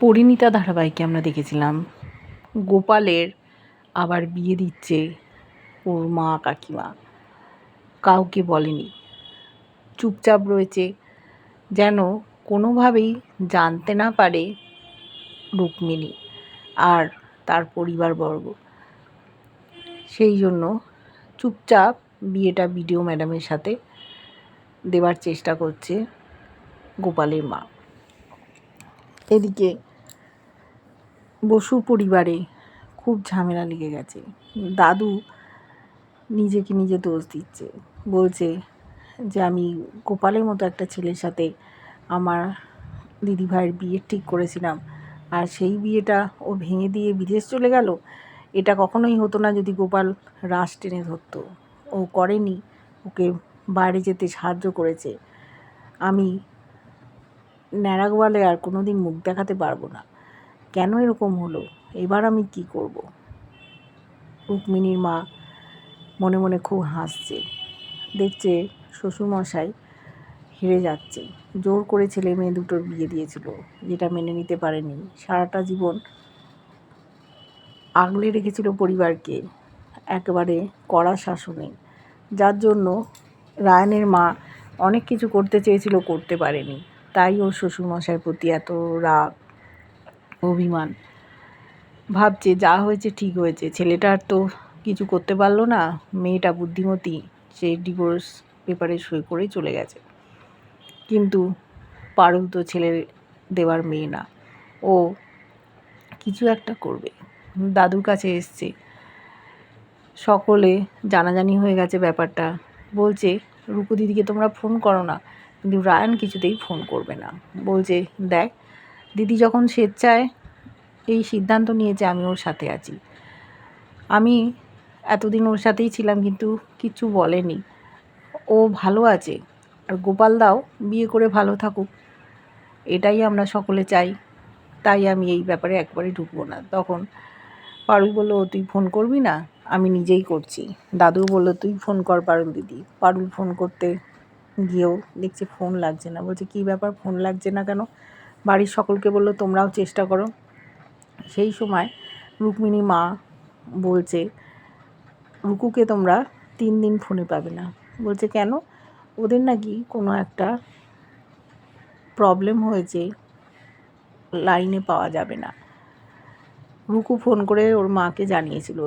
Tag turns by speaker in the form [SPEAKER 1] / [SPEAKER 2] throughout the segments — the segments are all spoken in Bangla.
[SPEAKER 1] পরিণীতা ধারাবাহিকে আমরা দেখেছিলাম। গোপালের আবার বিয়ে দিচ্ছে ওর মা কাকিমা। কাউকে বলেনি। চুপচাপ রয়েছে। যেন কোনোভাবেই জানতে না পারে রুক্মিণী আর তার পরিবারবর্গ। সেই জন্য চুপচাপ বিয়েটা বিডিও ম্যাডামের সাথে দেওয়ার চেষ্টা করছে গোপালের মা। এদিকে বসু পরিবারে খুব ঝামেলা লেগে গেছে। দাদু নিজেকে নিজে দোষ দিচ্ছে। বলছে যে, আমি গোপালের মতো একটা ছেলের সাথে আমার দিদিভাইয়ের বিয়ে ঠিক করেছিলাম। আর সেই বিয়েটা ও ভেঙে দিয়ে বিদেশ চলে গেল। এটা কখনোই হতো না যদি গোপাল রাস টেনে ধরতো। ও করেনি। ওকে বাইরে যেতে সাহায্য করেছে। আমি ন্যাড়া গোয়ালে আর কোনো দিন মুখ দেখাতে পারব না। কেন এরকম হলো? এবার আমি কি করব? রুক্মিণীর মা মনে মনে খুব হাসছে। দেখছে শ্বশুরমশাই হেরে যাচ্ছে জোর করে ছেলে মেয়ে দুটোর বিয়ে দিয়েছিল, যেটা মেনে নিতে পারেনি। সারাটা জীবন আগলে রেখেছিল পরিবারকে, একেবারে কড়া শাসনে। যার জন্য রায়নের মা অনেক কিছু করতে চেয়েছিল, করতে পারেনি। তাই ওর শ্বশুরমশাইয়ের প্রতি এত রাগ অভিমান। ভাবছে, যা হয়েছে ঠিক হয়েছে। ছেলেটার তো কিছু করতে পারল না। মেয়েটা বুদ্ধিমতী। সে ডিভোর্স পেপারে সই করেই চলে গেছে। কিন্তু পারুল তো ছেলে দেওয়ার মেয়ে না। ও কিছু একটা করবে। দাদুর কাছে এসছে। সকলে জানাজানি হয়ে গেছে ব্যাপারটা। বলছে রূপু দিদিকে তোমরা ফোন করো না। কিন্তু রায়ান কিছুতেই ফোন করবে না। বলছে, দেখ দিদি যখন স্বেচ্ছায় এই সিদ্ধান্ত নিয়েছে, আমি ওর সাথে আছি। আমি এতদিন ওর সাথেই ছিলাম, কিন্তু কিছু বলেনি। ও ভালো আছে, আর গোপাল দাও বিয়ে করে ভালো থাকুক। এটাই আমরা সকলে চাই। তাই আমি এই ব্যাপারে একবারে ঢুকবো না। তখন পারুল বলল, তুই ফোন করবি না? আমি নিজেই করছি। দাদু বলল, তুই ফোন কর পারুল দিদি। পারুল ফোন করতে গিয়েও দেখছি ফোন লাগছে না। বলছে, কী ব্যাপার? ফোন লাগছে না কেন? বাড়ির সকলকে বলল, তোমরাও চেষ্টা করো। সেই সময় রুক্মিণী মা বলছে, রুকুকে তোমরা তিন দিন ফোনে পাবে না। বলছে, কেন? ওদের নাকি কোনো একটা প্রবলেম হয়েছে লাইনে পাওয়া যাবে না। রুকু ফোন করে ওর মাকে জানিয়েছিল,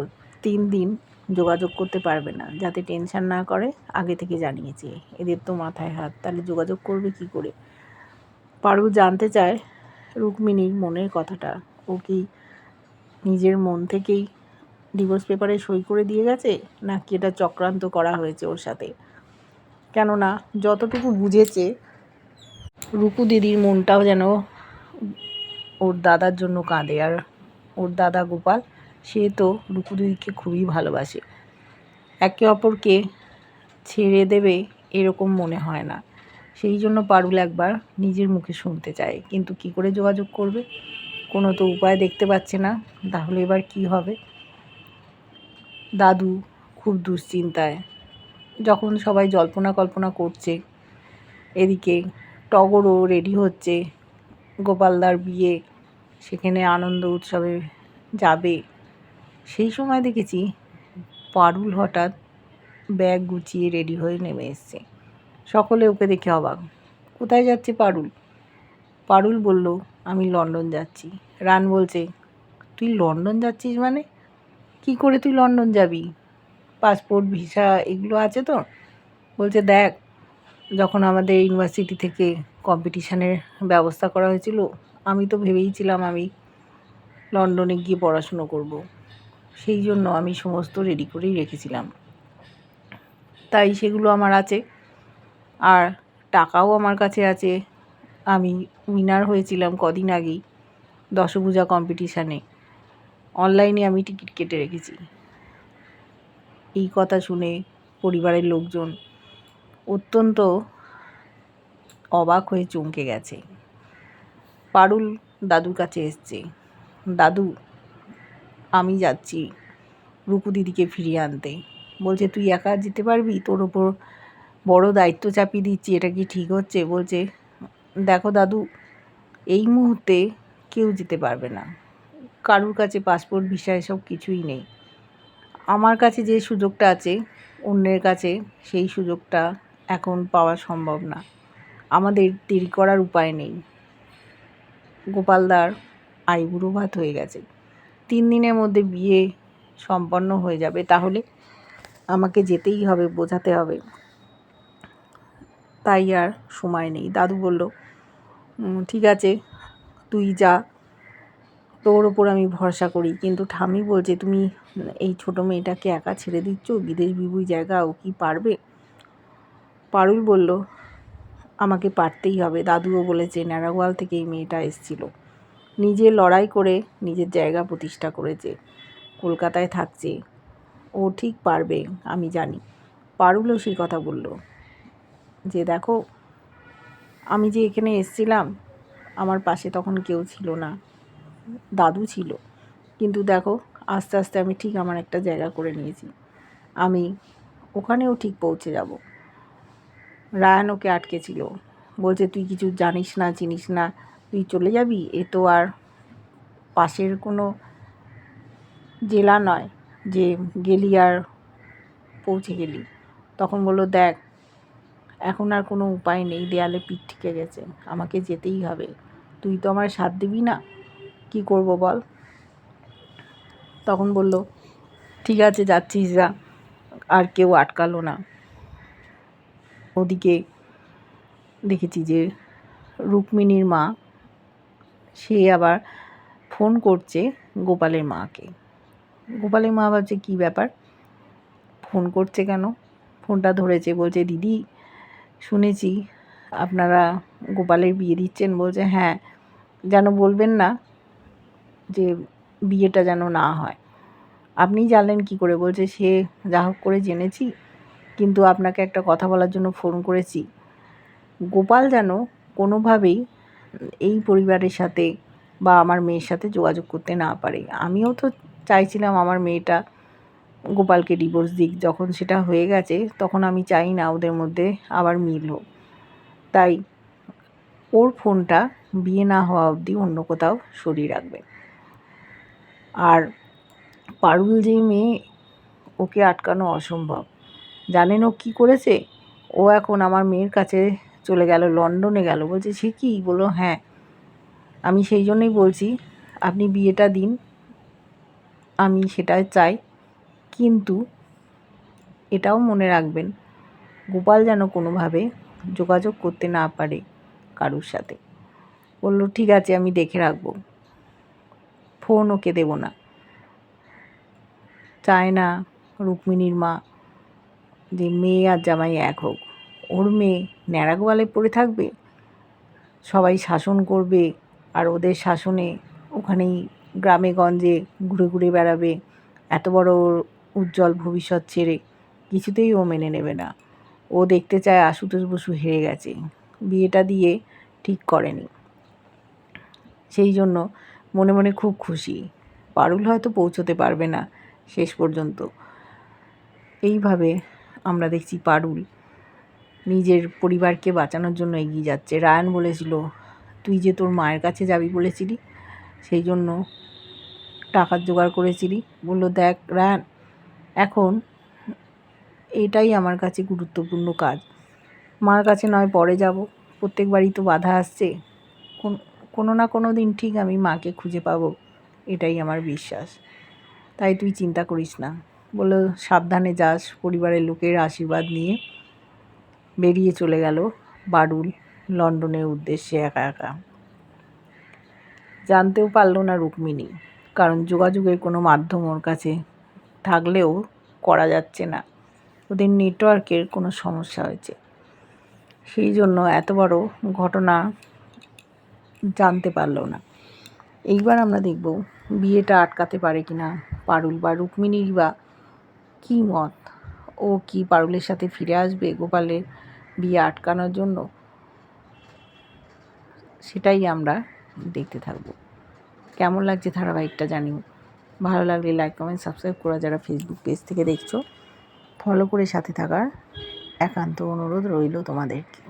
[SPEAKER 1] তিন দিন যোগাযোগ করতে পারবে না, যাতে টেনশান না করে। আগে থেকে জানিয়েছে, এদের তো মাথায় হাত, তাহলে যোগাযোগ করবে কি করে? পারু জানতে চায় রুক্মিণীর মনের কথাটা। ও কি নিজের মন থেকেই ডিভোর্স পেপারে সই করে দিয়ে গেছে, নাকি এটা চক্রান্ত করা হয়েছে ওর সাথে? কেননা, যতটুকু বুঝেছে, রুকু দিদির মনটাও যেন ওর দাদার জন্য কাঁদে। আর ওর দাদা গোপাল, সে তো রুকু দিদিকে খুবই ভালোবাসে। একে অপরকে ছেড়ে দেবে এরকম মনে হয় না। সেই জন্য পারুল একবার নিজের মুখে শুনতে চায়, কিন্তু কি করে যোগাযোগ করবে? কোনো তো উপায় দেখতে পাচ্ছে না, তাহলে এবার কি হবে? দাদু খুব দুশ্চিন্তায়, যখন সবাই জল্পনা কল্পনা করছে, এদিকে টগরও রেডি হচ্ছে গোপালদার বিয়ে, সেখানে আনন্দ উৎসবে যাবে। সেই সময় দেখেছি পারুল হঠাৎ ব্যাগ গুছিয়ে রেডি হয়ে নেমে এসছে। সকলে ওকে দেখে অবাক। কোথায় যাচ্ছে পারুল? পারুল বলল, আমি লন্ডন যাচ্ছি। রান বলছে, তুই লন্ডন যাচ্ছিস মানে? কি করে তুই লন্ডন যাবি? পাসপোর্ট, ভিসা এগুলো আছে তো? বলছে, দেখ, যখন আমাদের ইউনিভার্সিটি থেকে কম্পিটিশানের ব্যবস্থা করা হয়েছিল, আমি তো ভেবেইছিলাম আমি লন্ডনে গিয়ে পড়াশুনো করব। সেই জন্য আমি সমস্ত রেডি করেই রেখেছিলাম। তাই সেগুলো আমার আছে। আর টাকাও আমার কাছে আছে। আমি উইনার হয়েছিলাম কদিন আগেই দশভূজা কম্পিটিশানে অনলাইনে আমি টিকিট কেটে রেখেছি। এই কথা শুনে পরিবারের লোকজন অত্যন্ত অবাক হয়ে চমকে গেছে। পারুল দাদুর কাছে এসছে। দাদু, আমি যাচ্ছি রুকু দিদিকে ফিরিয়ে আনতে। বলছে, তুই একা যেতে পারবি? তোর ওপর বড় দায়িত্ব চাপিয়ে দিচ্ছি, এটা কি ঠিক হচ্ছে? বলছে, দেখো দাদু, এই মুহূর্তে কেউ যেতে পারবে না। কারুর কাছে পাসপোর্ট ভিসা এসব কিছুই নেই। আমার কাছে যে সুযোগটা আছে, অন্যের কাছে সেই সুযোগটা এখন পাওয়া সম্ভব না। আমাদের দেরি করার উপায় নেই। গোপালদার আইবুড়ো ভাত হয়ে গেছে। তিন দিনের মধ্যে বিয়ে সম্পন্ন হয়ে যাবে। তাহলে আমাকে যেতেই হবে, বোঝাতে হবে। তাই আর সময় নেই। দাদু বলল ঠিক আছে, তুই যা। তোর ওপর আমি ভরসা করি। কিন্তু ঠামি বলছে, তুমি এই ছোট মেয়েটাকে একা ছেড়ে দিচ্ছ? বিদেশ বিবুই জায়গা, ও কি পারবে? পারুল বলল, আমাকে পারতেই হবে। দাদুও বলেছে ন্যাড়াগোয়াল থেকে এই মেয়েটা এসেছিল। নিজে লড়াই করে নিজের জায়গা প্রতিষ্ঠা করেছে। কলকাতায় থাকছে। ও ঠিক পারবে, আমি জানি। পারুলও সেই কথা বলল। যে দেখো, আমি যে এখানে এসছিলাম, আমার পাশে তখন কেউ ছিল না। দাদু ছিল। কিন্তু দেখো, আস্তে আস্তে আমি ঠিক আমার একটা জায়গা করে নিয়েছি। আমি ওখানেও ঠিক পৌঁছে যাব। রায়ান ওকে আটকে ছিল বলছে, তুই কিছু জানিস না, চিনিস না, তুই চলে যাবি? এ তো আর পাশের কোনো জেলা নয় যে গেলি আর পৌঁছে গেলি। তখন বলল, দেখ এখন আর কোনো উপায় নেই, দেয়ালে পিঠ ঠেকে গেছে। আমাকে যেতেই হবে। তুই তো আমার সাথ দিবি না? কি করব বল? তখন বলল, ঠিক আছে, যাচ্ছিস যা। আর কেউ আটকালো না। ওদিকে দেখেছি যে রুক্মিণীর মা, সে আবার ফোন করছে গোপালের মাকে। গোপালের মা ভাবছে, কী ব্যাপার? ফোন করছে কেন? ফোনটা ধরেছে। বলছে, দিদি শুনেছি। আপনারা গোপালের বিয়ে দিচ্ছেন বলছে হ্যাঁ। যেন বলবেন না যে বিয়েটা যেন না হয়। আপনি জানলেন কি করে? বলছে, সে যা হোক করে জেনেছি, কিন্তু আপনাকে একটা কথা বলার জন্য ফোন করেছি। গোপাল যেন কোনোভাবেই এই পরিবারের সাথে বা আমার মেয়ের সাথে যোগাযোগ করতে না পারে। আমিও তো চাইছিলাম আমার মেয়েটা গোপালকে ডিভোর্স দিক, যখন সেটা হয়ে গেছে, তখন আমি চাই না ওদের মধ্যে আবার মিল হোক। তাই ওর ফোনটা বিয়ে না হওয়া অবধি অন্য কোথাও সরিয়ে রাখবে। আর পারুল যে মেয়ে, ওকে আটকানো অসম্ভব। জানেন ও কী করেছে? ও এখন আমার মেয়ের কাছে চলে গেল, লন্ডনে গেল। বলছে, সে কি? বলল হ্যাঁ আমি সেই জন্যই বলছি, আপনি বিয়েটা দিন, আমি সেটা চাই। কিন্তু এটাও মনে রাখবেন, গোপাল যেন কোনোভাবে যোগাযোগ করতে না পারে কারুর সাথে। বলল, ঠিক আছে, আমি দেখে রাখব। ফোন ওকে দেবো না। চায় না রুক্মিণীর মা যে মেয়ে আর জামাই এক হোক। ওর মেয়ে ন্যাড়া গোয়ালে পড়ে থাকবে, সবাই শাসন করবে আর ওদের শাসনে ওখানেই গ্রামে গঞ্জে ঘুরে ঘুরে বেড়াবে। এত বড় উজ্জ্বল ভবিষ্যৎ ছেড়ে কিছুতেই ও মেনে নেবে না। ও দেখতে চায় আশুতোষ বসু হেরে গেছে। বিয়েটা দিয়ে ঠিক করেনি। সেই জন্য মনে মনে খুব খুশি। পারুল হয়তো পৌঁছতে পারবে না শেষ পর্যন্ত। এইভাবে আমরা দেখছি পারুল নিজের পরিবারকে বাঁচানোর জন্য এগিয়ে যাচ্ছে। রায়ান বলেছিল, তুই যে তোর মায়ের কাছে যাবি বলেছিলি, সেই জন্য টাকার জোগাড় করেছিলি। বলল, দেখ রায়ান এখন এটাই আমার কাছে গুরুত্বপূর্ণ কাজ। মার কাছে নয়, পরে যাব। প্রত্যেকবারই তো বাধা আসছে। কোন- কোনো না কোনো দিন ঠিক আমি মাকে খুঁজে পাবো। এটাই আমার বিশ্বাস। তাই তুই চিন্তা করিস না। বলল, সাবধানে যাস। পরিবারের লোকের আশীর্বাদ নিয়ে বেরিয়ে চলে গেল বারুল লন্ডনের উদ্দেশ্যে একা একা। জানতেও পারল না রুক্মিণী, কারণ যোগাযোগের কোনো মাধ্যম ওর কাছে থাকলেও করা যাচ্ছে না। ওদের নেটওয়ার্কের কোনো সমস্যা হয়েছে। সেই জন্য এত বড় ঘটনা জানতে পারল না। এইবার আমরা দেখব বিয়েটা আটকাতে পারে কি না পারুল বা রুক্মিণীর বা কী মত? ও কি পারুলের সাথে ফিরে আসবে গোপালের বিয়ে আটকানোর জন্য? সেটাই আমরা দেখতে থাকব। কেমন লাগছে ধারাবাহিকটা জানিও। ভালো লাগলে লাইক কমেন্ট সাবস্ক্রাইব করা যারা ফেসবুক পেজ থেকে দেখছ ফলো করে সাথে থাকার একান্ত অনুরোধ রইল তোমাদেরকে।